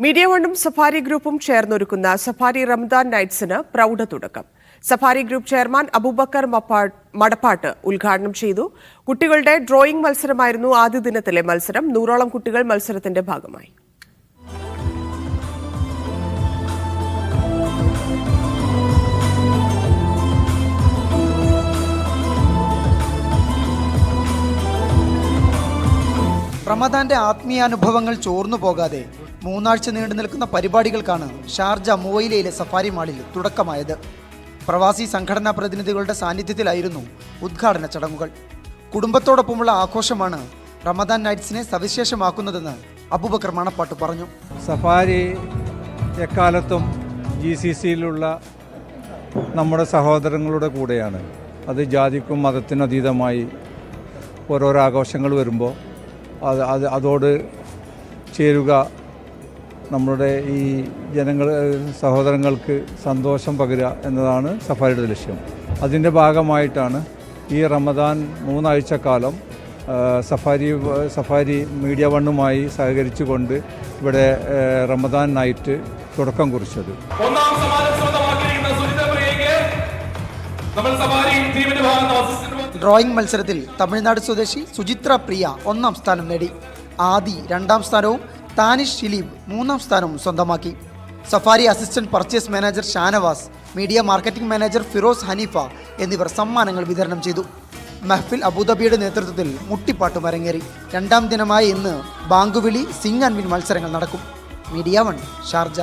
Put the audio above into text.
Media വണ്ണും safari ഗ്രൂപ്പും ചേർന്നൊരുക്കുന്ന safari Ramadan നൈറ്റ്സിന് പ്രൗഢ തുടക്കം. Safari group chairman Abubakar Madappattu ഉദ്ഘാടനം ചെയ്തു. കുട്ടികളുടെ ഡ്രോയിംഗ് മത്സരമായിരുന്നു ആദ്യ ദിനത്തിലെ മത്സരം. നൂറോളം കുട്ടികൾ മത്സരത്തിന്റെ ഭാഗമായി. റമദാന്റെ ആത്മീയാനുഭവങ്ങൾ ചോർന്നു പോകാതെ മൂന്നാഴ്ച നീണ്ടു നിൽക്കുന്ന പരിപാടികൾക്കാണ് ഷാർജ മുവൈലയിലെ സഫാരി മാളിൽ തുടക്കമായത്. പ്രവാസി സംഘടനാ പ്രതിനിധികളുടെ സാന്നിധ്യത്തിലായിരുന്നു ഉദ്ഘാടന ചടങ്ങുകൾ. കുടുംബത്തോടൊപ്പമുള്ള ആഘോഷമാണ് റമദാൻ നൈറ്റ്സിനെ സവിശേഷമാക്കുന്നതെന്ന് അബൂബക്കർ മണപ്പാട്ട് പറഞ്ഞു. സഫാരി എക്കാലത്തും ജി സി സിയിലുള്ള നമ്മുടെ സഹോദരങ്ങളുടെ കൂടെയാണ്. അത് ജാതിക്കും മതത്തിനും അതീതമായി ഓരോരോ ആഘോഷങ്ങൾ വരുമ്പോൾ അത് അത് അതോട് ചേരുക. നമ്മുടെ ഈ ജനങ്ങൾ സഹോദരങ്ങൾക്ക് സന്തോഷം പകരുക എന്നതാണ് സഫാരിയുടെ ലക്ഷ്യം. അതിന്റെ ഭാഗമായിട്ടാണ് ഈ റമദാൻ മൂന്നാഴ്ചക്കാലം കാലം സഫാരി സഫാരി മീഡിയ വണ്ണുമായി സഹകരിച്ചുകൊണ്ട് ഇവിടെ റമദാൻ നൈറ്റ് തുടക്കം കുറിച്ചത്. ഒന്നാം ഡ്രോയിങ് മത്സരത്തിൽ തമിഴ്നാട് സ്വദേശി സുചിത്ര പ്രിയ ഒന്നാം സ്ഥാനം നേടി. ആദി രണ്ടാം സ്ഥാനവും താനിഷ് ഷിലീബ് മൂന്നാം സ്ഥാനവും സ്വന്തമാക്കി. Safari assistant purchase manager Shanavas media marketing manager Firoz Haneefa എന്നിവർ സമ്മാനങ്ങൾ വിതരണം ചെയ്തു. മെഹ്ഫിൽ അബുദാബിയുടെ നേതൃത്വത്തിൽ മുട്ടിപ്പാട്ടും അരങ്ങേറി രണ്ടാം ദിനമായ ഇന്ന് ബാങ്കുവിളി സിംഗ് ആൻഡ് മത്സരങ്ങൾ നടക്കും. Media One Sharjah.